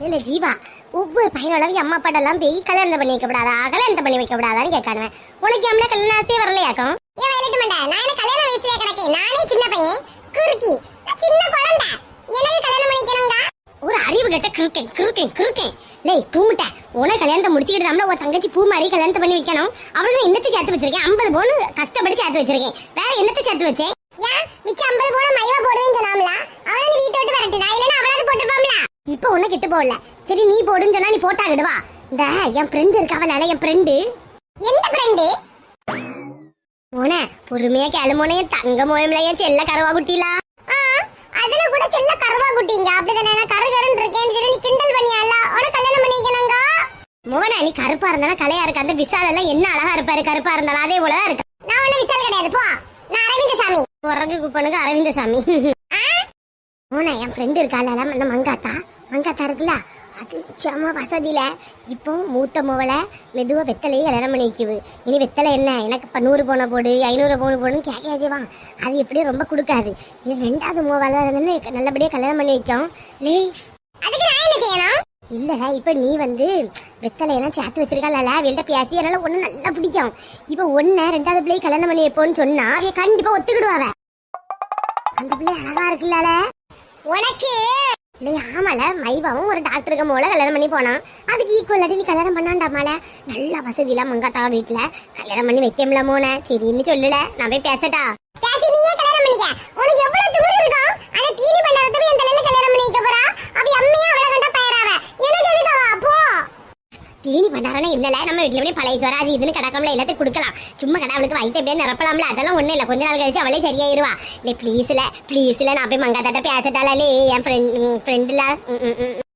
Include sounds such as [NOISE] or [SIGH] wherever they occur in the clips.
இல்ல ஜீவா ஒவ்வொரு பையனோட அம்மா அப்பாட்டெல்லாம் போய் கல்யாணம் பண்ணி வைக்கப்படாதா? கல்யாணம் பண்ணி வைக்கப்படாதான்னு கேட்கானுவேன். உனக்கு எம்ல கல்யாணம் ஆசையே வரலையாக்கும் ஏன் வயலிட்டு மாட்டேன் நான் கல்யாண வயசுல கிடக்கே? நானே சின்ன பையன். குறுக்கி. நான் சின்ன குழந்தை. எனக்கு கல்யாணம் பண்ணிக்கணுங்க ஒரு அறிவு கெட்ட கிறுக்கேன் கிறுக்கேன் கிறுக்கேன். லேய் தூமிட்ட உனக்கு கல்யாணத்தை முடிச்சுக்கிட்டு நம்மள உன் தங்கச்சி பூ மாதிரி கல்யாணத்தை பண்ணி வைக்கணும். அவ்வளவுதான் என்னத்தை சேர்த்து வச்சிருக்கேன். ஐம்பது பவுன் கஷ்டப்பட்டு சேர்த்து வச்சிருக்கேன். வேற என்னத்தை சேர்த்து வச்சேன்? ஏன் மிச்சம் ஐம்பது பவுன் மைவா போடுவேன்னு சொன்னாமல அவளை வீட்டை விட்டு வரட்டுதா இல்லைன்னா அவளாவது போட்டுப்பாம்ல இப்போ ஒண்ணு கிட்ட போகல. சரி நீ போடுன்னு சொன்னா நீ போட்டாகிடுவா இந்த என் ஃப்ரெண்டு இருக்காவல என் ஃப்ரெண்டு எந்த ஃப்ரெண்டு மோனே பொறுமையா கிளம்புனே தங்க மோயம்ல செல்ல கருவா குட்டிலா. அதுல கூட செல்ல கருவா குட்டிங்க. அப்படிதானே கரு கருன்னு இருக்கேன்னு சொல்லி நீ கிண்டல் பண்ணியால? உன கல்யாணம் பண்ணிக்கணுங்க. மோனா நீ கருப்பா இருந்தாலும் கலையா இருக்கு? அந்த விசால் எல்லாம் என்ன அழகா இருப்பாரு கருப்பா இருந்தாலும் அதே போலதான் இருக்கு. நான் ஒண்ணு விசால் கிடையாது. போ. நான் அரவிந்த சாமி குரங்கு குப்பனுக்கு அரவிந்த சாமி மோனா என் ஃப்ரெண்டு இருக்கால அந்த மங்காத்தா. மங்காத்தா இருக்குல்ல அது செம வசதியில இப்போ மூத்த மோவலை மெதுவா வெத்தலையே கல்யாணம் பண்ணி வைக்குது இனி வெத்தலை என்ன? எனக்கு இப்போ நூறு போன போடு ஐநூறு போன போடுன்னு கேட்க செய்வான் அது எப்படியும் ரொம்ப கொடுக்காது. இது ரெண்டாவது மோவலை இருந்து நல்லபடியா கல்யாணம் பண்ணி வைக்கும். லே. அதுக்கு நான் என்ன செய்யணும்? இல்லடா இப்ப நீ வந்து வெத்தலையெல்லாம் சேர்த்து வச்சிருக்கல அவள்கிட்ட பேசி என்னால ஒண்ணு நல்லா பிடிக்கும். இப்ப ஒன்னு ரெண்டாவது பிள்ளை கல்யாணம் பண்ணி வைப்போன்னு சொன்னா அவ கண்டிப்பா ஒத்துக்கிடுவாவ அந்த பிள்ளை அழகா இருக்குல்ல உனக்கு இல்லை ஆமால மைவாவும் ஒரு டாக்டருக்கு மூல கல்யாணம் பண்ணி போனான். அதுக்கு ஈக்குவலாட்டி நீ கல்யாணம் பண்ணாண்டாமால? நல்ல வசதியெல்லாம் மங்காத்தா வீட்டுல கல்யாணம் பண்ணி வைக்கல மோன. சரின்னு சொல்லல. நான் போய் பேசட்டா பேசி நீயே கல்யாணம் பண்ணிக்க உனக்கு எவ்வளவு துணி இருக்கும் அந்த தீனி பண்ணறத போய் என் தலையில கல்யாணம் பண்ணி வைக்க போறா அவ அம்மையா அவளை கண்ட பெயராவ எனக்கு எதுக்கவா போ தீனி பண்ணாரனே இல்லல நம்ம வீட்ல எப்படி பழைய சோறு அது இதுன்னு கிடக்கம்ல எல்லாத்தையும் கொடுக்கலாம். சும்மா கடை அவளுக்கு வயிற்று எப்படியே நிரப்பலாம்ல அதெல்லாம் ஒண்ணும் இல்ல. கொஞ்ச நாள் கழிச்சு அவளே சரியாயிருவா. இல்லை ப்ளீஸ்ல ப்ளீஸ்ல நான் போய் மங்காத்தாட்ட பேசட்டாலே என் ஃப்ரெண்ட் ஃப்ரெண்டுல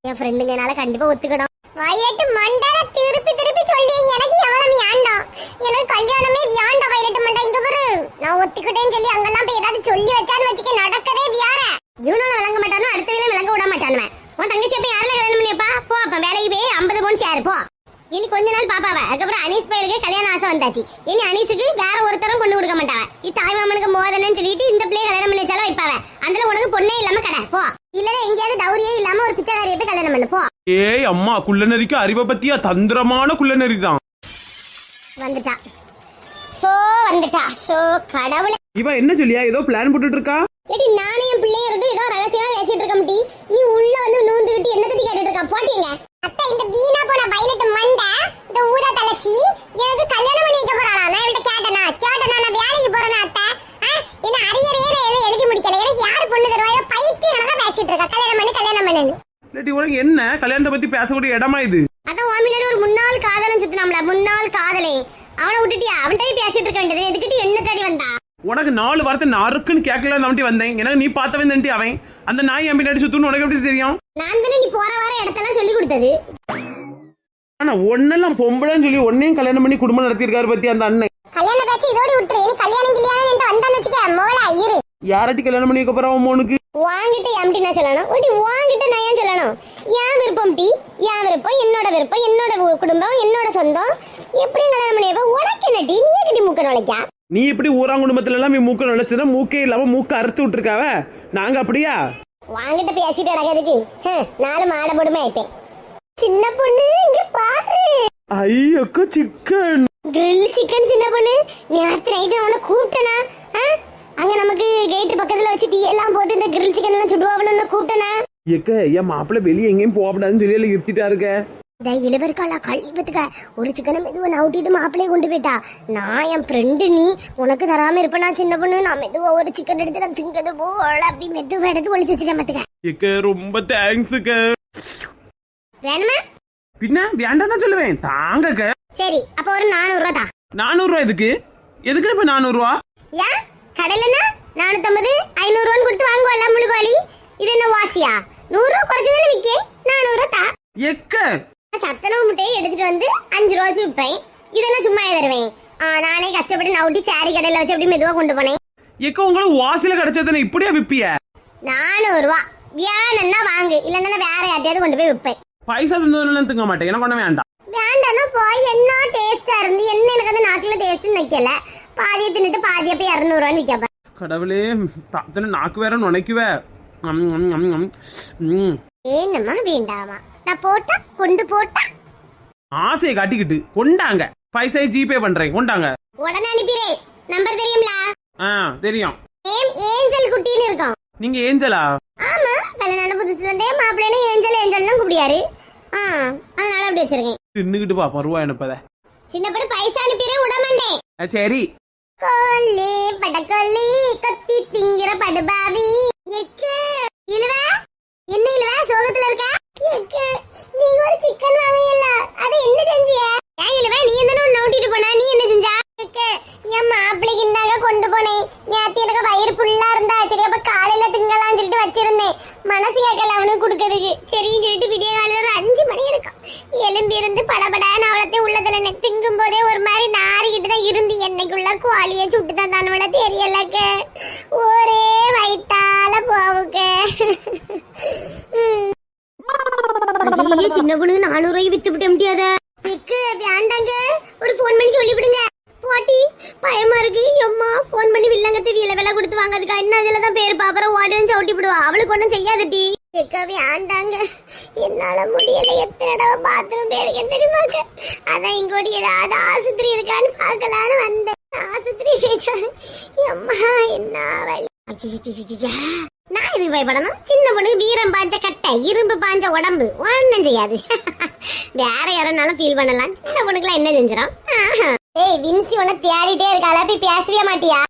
என் ஃப்ரெண்டுங்கனால கண்டிப்பா ஒத்துக்கணும். வயட்டு மண்டல திருப்பி திருப்பி சொல்லி எனக்கு எவ்வளவு வியாண்டாம் எனக்கு கல்யாணமே வியாண்டாம் வயலட்டு மண்டை இங்க பாரு நான் ஒத்துக்கிட்டேன்னு சொல்லி அங்கெல்லாம் போய் ஏதாவது சொல்லி வச்சான்னு வச்சுக்க நடக்கவே வியார இவனால விளங்க மாட்டானோ அடுத்த வேலை விளங்க விட மாட்டானுவன் உன் தங்கச்சி அப்ப யாரில் கல்யாணம் பண்ணியப்பா போ அப்ப வேலைக்கு போய் ஐம்பது பவுன் சேரு போ இனி கொஞ்ச நாள் பாப்பாவ. அதுக்கப்புறம் அனீஸ் பையலுக்கு கல்யாணம் ஆசை வந்தாச்சு. இனி அனீஸுக்கு வேற ஒருத்தரும் கொண்டு கொடுக்க மாட்டாவ. இ தாய் மாமனுக்கு மோதனன்னு சொல்லிட்டு இந்த பிள்ளைய கல்யாணம் பண்ணி வச்சாலும் வைப்பாவ. அதுல உனக்கு பொண்ணே இல்லாம கடை. போ. இல்லன்னா எங்கேயாவது டவுரியே இல்லாம ஒரு பிச்சைக்காரியை போய் கல்யாணம் பண்ணு. போ. ஏய் அம்மா குள்ளநரிக்கு அறிவை பத்தியா? தந்திரமான குள்ளநரி தான் வந்துட்டா. சோ வந்துட்டா. சோ கடவுளே. இவன் என்ன சொல்லியா? ஏதோ பிளான் போட்டுட்டு இருக்கா ஏடி நானே என் பிள்ளைய இருந்து ஏதோ ரகசியமா பேசிட்டு இருக்க முட்டி நீ உள்ள வந்து நூந்துகிட்டு என்ன தட்டி கேட்டுட்டு இருக்கா? போட்டீங்க. அத்தை இந்த வீணா போன பைலட் மண்டை இந்த ஊதா தலைச்சி எனக்கு கல்யாணம் பண்ணி வைக்க போறாளா? நான் இவட்ட கேட்டனா? கேட்டனா? நான் வேலைக்கு போறேனா அத்தை? ஆ, என்ன அரியறையே நான் எழுதி முடிக்கல. எனக்கு யாரு பொண்ணு தருவாயோ பைத்தியம் பேசிட்டு இருக்கா. கல்யாணம் பண்ணி கல்யாணம் பண்ணுன்னு. இல்லாட்டி உனக்கு என்ன? கல்யாணத்தை பத்தி பேசக்கூடிய இடமா இது? அதான் உன் முன்னாடி ஒரு முன்னாள் காதலன் சுத்தினாம்ல முன்னாள் காதலே. அவனை விட்டுட்டியா? அவன்கிட்ட பேசிட்டு இருக்க வேண்டியது. எதுக்கிட்டு என்ன தேடி வந்தா? உனக்கு நாலு வார்த்தை நறுக்குன்னு கேட்கல நம்பி வந்தேன். எனக்கு நீ பார்த்தவன் அவன். அந்த நாய் என் பின்னாடி சுத்துன்னு உனக்கு எப்படி தெரியும்? நான் தானே நீ போற வர இடத்தெல்லாம் சொல்லி கொடுத்தது. ஆனா ஒன்னெல்லாம் பொம்பளைன்னு சொல்லி ஒன்னையும் கல்யாணம் பண்ணி குடும்பம் நடத்தியிருக்காரு பத்தி அந்த அண்ணன். கல்யாண பேச்சு இதோட விட்டுரு. நீ கல்யாணம் கல்யாணம் என்று வந்தான்னு வச்சுக்க மோளா இரு. யாராட்டி கல்யாணம் பண்ணி வைக்க உன் மோனுக்கு? வாங்கிட்ட எம்டி நான் சொல்லணும். ஓட்டி வாங்கிட்ட நான் ஏன் சொல்லணும்? என் விருப்பம் டி. என் விருப்பம் என்னோட விருப்பம் என்னோட குடும்பம் என்னோட சொந்தம். எப்படி கல்யாணம் பண்ணியப்ப உனக்கு என்ன டி? நீ கட்டி முக்க நுழைக்கா நீ எப்படி ஊராங் குடும்பத்துல எல்லாம் நீ மூக்க நுழைச்சுனா மூக்கே இல்லாம மூக்க அறுத்து விட்டுருக்காவ? நாங்க அப்படியா? வாங்கிட்ட பேசிட்டு நடக்கிறதுக்கு ஹம், நாலு மாடை போடுமே ஆயிப்பேன் சின்ன பொண்ணு இங்க பாரு. ஐயக்க சிக்கன் கிரில் சிக்கன் சின்ன பொண்ணு. நேற்று நைட்டு அவனை கூப்பிட்டனா? ஆ? அங்க நமக்கு கேட் பக்கத்துல வச்சு டீ எல்லாம் போட்டு இந்த கிரில் சிக்கன் எல்லாம் சுடுவாங்கன்னு கூப்பிட்டனா? எக்க என் மாப்பிள்ளை வெளியே எங்கேயும் போகக்கூடாதுன்னு சொல்லி எல்லாம் இருத்திட்டா இருக்க இந்த இளவர்கால கழிப்பத்துக்க ஒரு சிக்கனை மெதுவா நவுட்டிட்டு மாப்பிள்ளைய கொண்டு போயிட்டா. நான் என் ஃப்ரெண்டு நீ உனக்கு தராம இருப்பேனா சின்ன பொண்ணு? நான் மெதுவா ஒரு சிக்கன் எடுத்து நான் திங்கிறது போல அப்படி மெதுவா எடுத்து ஒளிச்சு வச்சுட்டேன் பாத்துக்க எக்க ரொம்ப தேங்க்ஸுக்க வேணுமா? பின்ன வேண்டாம்னா சொல்லுவேன். தாங்கக்க. சரி அப்ப ஒரு நானூறு ரூபா தான் நானூறு ரூபா எதுக்கு? எதுக்கு இப்ப நானூறு ரூபா ஏன்? கடையிலனா நானூத்தம்பது ஐநூறு ரூபான்னு கொடுத்து வாங்குவோம்ல முழுகோலி இது என்ன வாசியா? நூறு ரூபா குறைச்சு தானே விற்கே நானூறு ரூபா தா. எக்க நான் சத்தனவு முட்டையை எடுத்துட்டு வந்து அஞ்சு ரூபாய்க்கு விற்பேன். இதெல்லாம் சும்மா தருவேன். நானே கஷ்டப்பட்டு நவுட்டி சாரி கடையில வச்சு அப்படி மெதுவா கொண்டு போனேன். எக்க உங்களுக்கு வாசில கிடைச்சதானே இப்படியா விப்பிய? நானூறு ரூபா. வேணும்னா வாங்கு. இல்லைன்னா வேற யார்ட்டையாவது கொண்டு போய் விற்பேன். பைசா தந்ததுலாம் திங்க மாட்டேன். எனக்கு ஒன்றும் வேண்டாம். வேண்டாம்னா போய் என்ன டேஸ்டா இருந்து என்ன எனக்கு அந்த நாக்குல டேஸ்ட் நிக்கல பாதியை தின்னுட்டு பாதியை போய் இரநூறுவான்னு விற்கப்ப கடவுளே பார்த்தன நாக்கு வேற நுழைக்குவே. ம், ம், ம், ம். ம். வேணுமா வேண்டாமா நான் போட்டா கொண்டு போட்டா. ஆசையை காட்டிக்கிட்டு கொண்டாங்க. பைசா ஜிபே பண்றேன் கொண்டாங்க. உடனே அனுப்பிடு. நம்பர் தெரியுங்களா ஆ தெரியும். ஏம் ஏஞ்சல் குட்டின்னு இருக்கும். நீங்க ஏஞ்சலா? ஆமா கல்யாணம் புதுசுல இருந்தே மாப்பிள்ளைன்னு ஏஞ்சல் ஏஞ்சல் குடியாரு ஆ அதனால அப்படி வச்சிருக்கேன். தின்னுக்கிட்டு பாப்போம் ரூபா அனுப்பத. சின்ன படி பைசா அனுப்பிடு விட மாட்டேன். ஆ, சரி. கொல்லி படக்கொல்லி கொத்தி திங்கிற படுபாவி. எக்கு இழுவ? என்ன இழுவ? சோகத்துல இருக்க? நீங்க ஒரு சிக்கன் வாங்கியல்ல அது என்ன செஞ்சிய ஏன் இழுவ நீ என்ன ஒண்ணு ஓட்டிட்டு போனா? நீ என்ன செஞ்சா? எக்கு என் மாப்பிள்ளைக்கு இந்தாங்க கொண்டு போனேன். நேத்து எனக்கு வயிறு புல்லா இருந்தா. சரி அப்ப காலையில திங்கலாம் சொல்லிட்டு வச்சிருந்தேன். மனசு கேட்கல அவனுக்கு கொடுக்கறதுக்கு. சரின்னு சொல்லிட்டு விடிய காலையில ஒரு அஞ்சு மணி இருக்கும் எலும்பி இருந்து படபடான்னு அவளத்தையும் உள்ளதுல நெ- திங்கும் போதே ஒரு மாதிரி நாரிக்கிட்டு தான் இருந்து. என்னைக்குள்ள கோழியை சுட்டு தான் தானவள தெரியலக்கு. ஒரே வயித்தால போவுக்கு. [LAUGHS] சின்ன பொண்ணு நானூறு ரூபாய்க்கு வித்து விட்ட முடியாத வேண்டாங்க ஒரு ஃபோன் பண்ணி சொல்லி விடுங்க பாட்டி பயமா இருக்கு. அம்மா ஃபோன் பண்ணி வில்லங்கத்தை வீல விலை கொடுத்து வாங்கிறதுக்கா என்ன அதுல தான் பேர் பாப்பற ஓடுன்னு சவுட்டி விடுவா அவளுக்கு ஒன்றும் செய்யாது டி. எக்கா வேண்டாங்க என்னால முடியல. எத்தனை தடவை பாத்ரூம் போயிருக்கேன் தெரியுமாக்க அதான் இங்கோடி ஏதாவது ஆஸ்பத்திரி இருக்கான்னு பார்க்கலான்னு வந்தேன். ஆஸ்பத்திரி போயிட்டாங்க அம்மா என்ன அய்யய்யய்யய்யா. நான் இது பயப்படணும். சின்ன பொண்ணு வீரம் பாஞ்ச கட்டை இரும்பு பாஞ்ச உடம்பு. ஒன்றும் செய்யாது. [LAUGHS] வேற யாருனாலும் ஃபீல் பண்ணலாம். சின்ன பொண்ணுக்குலாம் என்ன செஞ்சிடும் ஏய் வின்சி உன்னை தேடிட்டே இருக்காள போய் பேசவே மாட்டியா?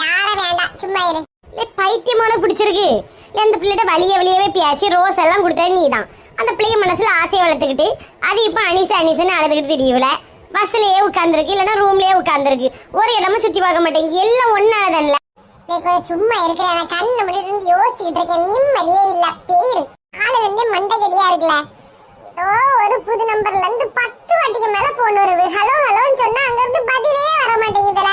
யார வேண்டாம் சும்மா இரு. இல்லை பைத்தியமான பிடிச்சிருக்கு. இல்லை அந்த பிள்ளைகிட்ட வழிய வழியவே பேசி ரோஸ் எல்லாம் கொடுத்தது நீ தான் அந்த பிள்ளைய மனசுல ஆசையை வளர்த்துக்கிட்டு அது இப்போ அனிசு அனிசுன்னு அழுதுகிட்டு தெரியல பஸ்லயே உட்காந்துருக்கு இல்லைன்னா ரூம்லயே உட்காந்துருக்கு ஒரு இடமும் சுத்தி பார்க்க மாட்டேங்க எல்லாம் கொஞ்சம் சும்மா இருக்கிறேன் கண்ணு முடி இருந்து யோசிச்சுக்கிட்டு இருக்கேன். நிம்மதியே இல்ல. பேரு. காலையில இருந்து மண்டை கடியா இருக்குல்ல. ஏதோ ஒரு புது நம்பர்ல இருந்து பத்து வாட்டிக்கு மேல போன் வருது. ஹலோ ஹலோன்னு சொன்னா அங்க இருந்து பதிலே வர மாட்டேங்குதுல.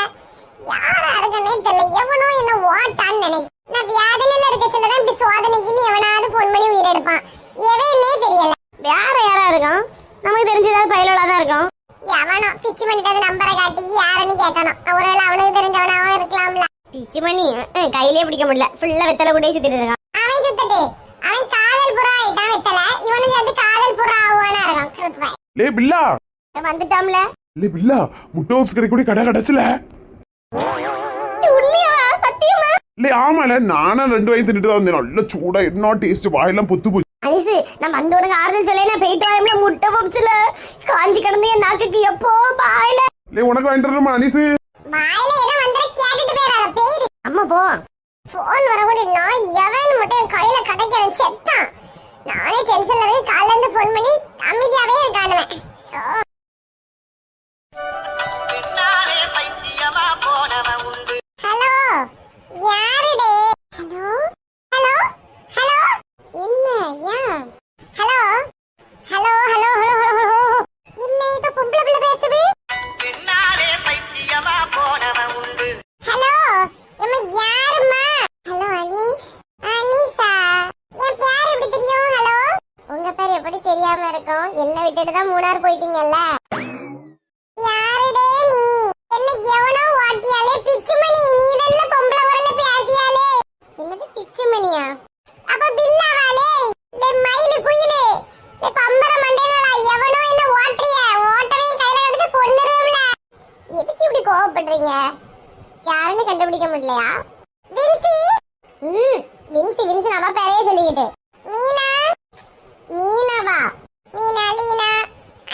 யாரா இருக்கனே தெரியல. எவனோ என்ன ஓட்டான்னு நினைக்கிறேன். நான் வியாதனையில இருக்க சொல்லதான் இப்படி சோதனைக்குன்னு எவனாவது போன் பண்ணி உயிரெடுப்பான் எவனே தெரியல. வேற யாரா இருக்கும் நமக்கு தெரிஞ்சதாவது பயலோலா தான் இருக்கும் எவனோ? பிச்சு பண்ணிட்டு நம்பரை காட்டி யாருன்னு கேட்கணும். ஒருவேளை அவனுக்கு தெரிஞ்சவனாவும் இருக்கலாம்ல பிச்சு பண்ணி கையிலே பிடிக்க முடியல. ஃபுல்லா வெத்தலை கூட சுத்திட்டு இருக்கான். அவன் சுத்தட்டு. அவன் காதல் புறா ஆயிட்டான் வெத்தலை. இவனுக்கு வந்து காதல் புறா ஆகுவானா இருக்கான் லே பில்லா. வந்துட்டாம்ல. லே பில்லா முட்டை ஹவுஸ் கிடைக்கூடிய கடை கிடைச்சல. உண்மையாவா? சத்தியமா? லே ஆமால. நானும் ரெண்டு வயசு தின்னுட்டு தான் வந்தேன். நல்ல சூடா என்ன டேஸ்ட் வாயெல்லாம் பொத்து போச்சு. அனிசு நான் வந்து உனக்கு ஆறுதல் சொல்ல நான் போயிட்டு வரேன்ல முட்டை பப்ஸ்ல காஞ்சி கிடந்து என் நாக்குக்கு எப்போ பாயில லே உனக்கு வாங்கிட்டு வரணுமா அனிசு? வாயில ஏதோ வந்தா கேட்டுட்டு போயிடாத பேரு அம்மா போ. போன் வரக்கூடிய நாய் எவன் மட்டும் என் கடையில கிடைக்காது செத்தான் நானே டென்ஷன்ல போய் காலைல இருந்து போன் பண்ணி அமைதியாவே இருக்கானுவேன் வின்சி நம்ம பேரே சொல்லிக்கிட்டு. மீனா? மீனாவா? மீனா லீனா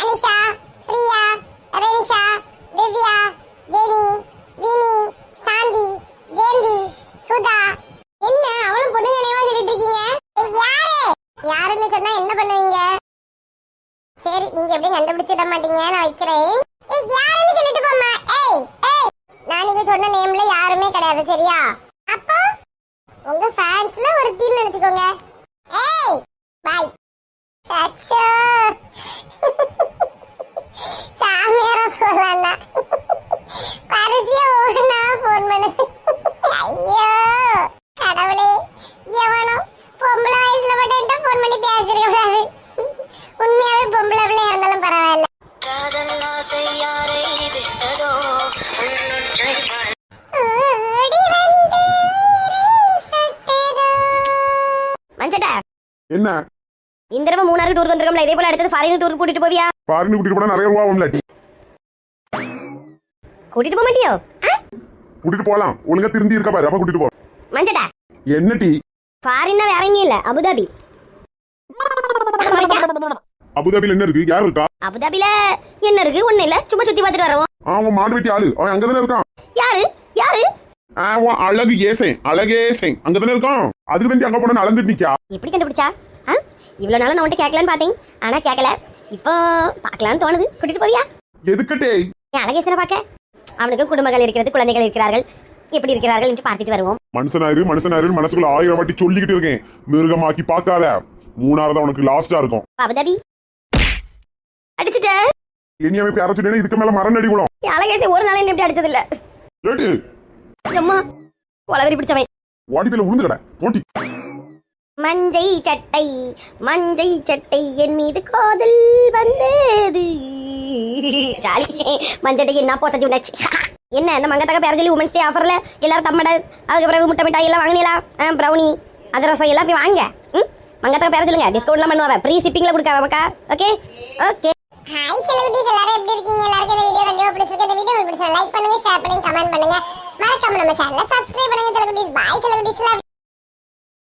அனிஷா பிரியா ரேஷா திவ்யா ஜெனி வினி சாந்தி ஜெயந்தி சுதா. என்ன அவளும் பொண்ணு நினைவா சொல்லிட்டு இருக்கீங்க? யாரு? யாருன்னு சொன்னா என்ன பண்ணுவீங்க? சரி நீங்க எப்படி கண்டுபிடிச்சிட மாட்டீங்க நான் வைக்கிறேன். ஏய் யாருன்னு சொல்லிட்டு போம்மா? ஏய் ஏய் நான் நீங்க சொன்ன நேம்ல யாருமே கிடையாது சரியா? அப்போ? உங்க ஃபேன்ஸ்ல ஒரு டீம் நினைச்சுக்கோங்க. ஏய் பை அச்சோ. சாமியார போறானா பரிசியா ஓடுனா ஃபோன் பண்ணு. ஐயோ. என்ன? இந்த தடவை மூணாறு டூர் வந்திருக்கோம்ல இதே போல அடுத்தது ஃபாரின் டூர் கூட்டிட்டு போவியா? ஃபாரின் கூட்டிட்டு போனா நிறைய ரூபா ஆகும்ல கூட்டிட்டு போக மாட்டியோ? கூட்டிட்டு போலாம் ஒழுங்கா திருந்தி இருக்க பாரு. அப்ப கூட்டிட்டு போ. மஞ்சடா என்ன டீ ஃபாரின்னா வேற எங்கேயும் இல்ல. அபுதாபி. அபுதாபில என்ன இருக்கு? யார் இருக்கா? அபுதாபில என்ன இருக்கு? ஒண்ணு இல்ல. சும்மா சுத்தி பார்த்துட்டு வரோம். அவன் மாடு வெட்டி ஆளு. அவன் அங்கதானே இருக்கான்? யாரு? யாரு? அவன் அழகு ஏசேன். அழகேசேன். அங்கதானே இருக்கான்? அதுக்கு தான் அங்க போன அளந்துட்டு நிக்கா? எப்படி கண்டுபிடிச்சா? ஆ இவ்வளவு நாளா நான் உன்கிட்ட கேட்கலான்னு பார்த்தேன். ஆனா கேட்கல. இப்போ பார்க்கலாம்னு தோணுது. கூட்டிட்டு போவியா? எதுக்கட்டே என் அழகேசனை பார்க்க. அவனுக்கு குடும்பங்கள் இருக்கிறது குழந்தைகள் இருக்கிறார்கள். எப்படி இருக்கிறார்கள் என்று பார்த்துட்டு வருவோம். மனுஷனாரு மனுஷனாரு மனசுக்குள்ள ஆயிரம் வாட்டி சொல்லிக்கிட்டு இருக்கேன். மிருகமாக்கி பார்க்காத. மூணாவது உனக்கு லாஸ்டா இருக்கும். அபுதாபி அடிச்சுட்ட. இனி பேர சொன்னேன்னா இதுக்கு மேல மரம் அடி கூடும் என் அழகேசன் ஒரு நாள் என்ன அடிச்சது இல்ல ஏட்டு. அம்மா கொலவரி பிடிச்சவன். வாடி பேல உளுந்து கடை போட்டி. மஞ்சை சட்டை மஞ்சை சட்டை என் மீது காதல் வந்தது. ஜாலி மஞ்சட்டை என்ன போச்சு உண்டாச்சு என்ன இந்த மங்கத்தக்க பேர சொல்லி உமன்ஸ் டே ஆஃபரில் எல்லாரும் தம்மட அதுக்கு பிறகு முட்டை மிட்டாய் எல்லாம் வாங்கினீங்களா? ப்ரௌனி அதிரசம் எல்லாம் போய் வாங்க. ம் மங்கத்தக்க பேர சொல்லுங்க டிஸ்கவுண்ட்லாம் பண்ணுவாங்க ப்ரீ ஷிப்பிங்கில் கொடுக்க மக்கா? ஓகே ஓகே ஹாய் செலிபிரிட்டிஸ் எல்லாரும் எப்படி இருக்கீங்க? எல்லாருக்கும் இந்த வீடியோ கண்டிப்பா பிடிச்சிருக்கு. இந்த வீடியோ உங்களுக்கு பிடிச்சா லைக் பண்ணுங்க ஷேர் பண்ணுங்க கமெண்ட் பண்ணுங்க. மறக்காம நம்ம சேனலை சப்ஸ்கிரைப் பண்ணுங்க செலிபிரிட்டிஸ் பாய் செலிபிரிட்டிஸ்